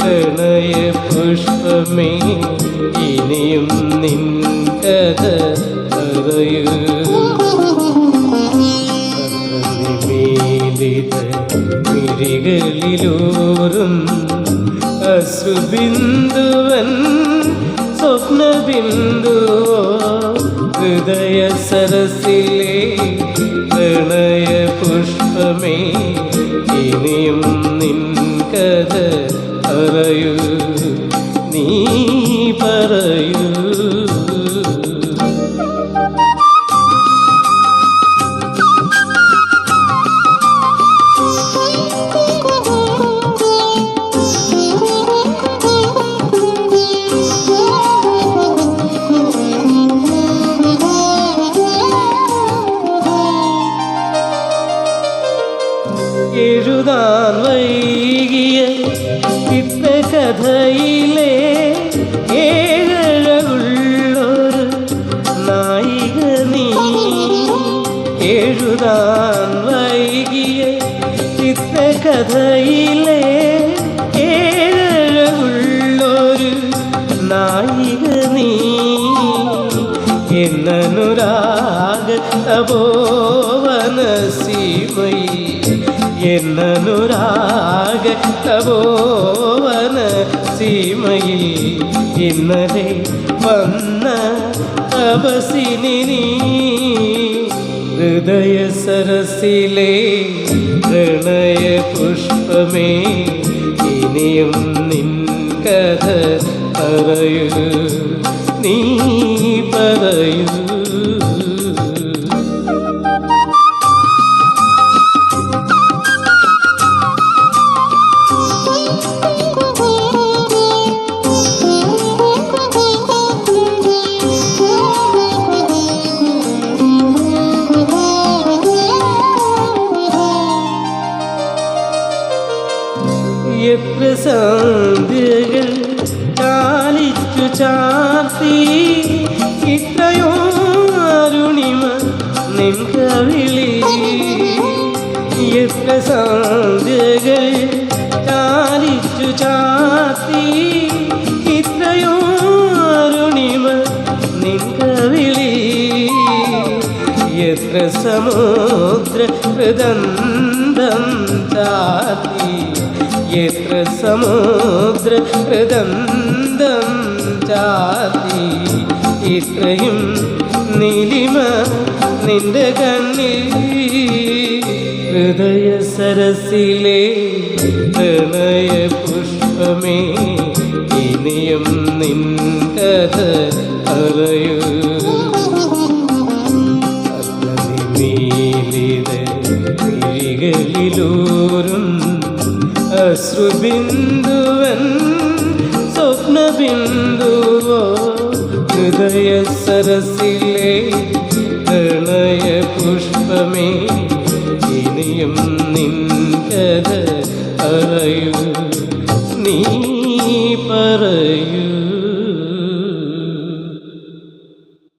പ്രണയ പുഷ്പമേ ഇനിയും നിൻ കഥ പറയൂ. മിഴികളിലൂറും അശ്രുബിന്ദുവൻ സ്വപ്നബിന്ദുവോ ഹൃദയ സരസിലെ പ്രണയ പുഷ്പമേ ഇനിയും നിൻ കഥ പറയൂ നീ പറയൂ എഴുതാൻ ചിത്രകഥയിലെ ഏഴുള്ളൊരു നായിക നീ. എഴുതാൻ വൈകിയ ചിത്രകഥയിലെ ഏഴുള്ളൊരു നായിക നീ. എന്നനുരാഗ തപോവന സീമയി എന്നനുരാഗ തപോവന സീമയിൽ ഇന്നലെ വന്ന തപസിനി ഹൃദയ സരസിലെ പ്രണയ പുഷ്പമേ ഇനിയും നിൻ കഥ പറയൂ. നീ പറയൂ. എത്ര സന്ധ്യകൾ ചാലിച്ചു ചാർത്തി. ഇത്രയോ അരുണിമ നിൻകവിളി. പ്രിയപ്രസാന്തികൾ ചാലിച്ചു ചാർത്തി. ഇത്രയോ അരുണിമ നിൻകവിളി. എത്ര സമുദ്ര ഹൃദന്തം ചാത്തി എത്ര സമുദ്ര ഹൃദന്തം ചാത്തി ഇത്രയും നീലിമ നിന്റെ കണ്ണിൽ. ഹൃദയ സരസിലെ പ്രണയ പുഷ്പമേ ഇനിയും നിൻ കഥ അറിയൂ. അശ്രുബിന്ദുവൻ സ്വപ്നബിന്ദുവോ ഹൃദയ സരസിലെ പ്രണയ പുഷ്പമേ ഇനിയും നിൻ കഥ പറയൂ നീ പറയൂ.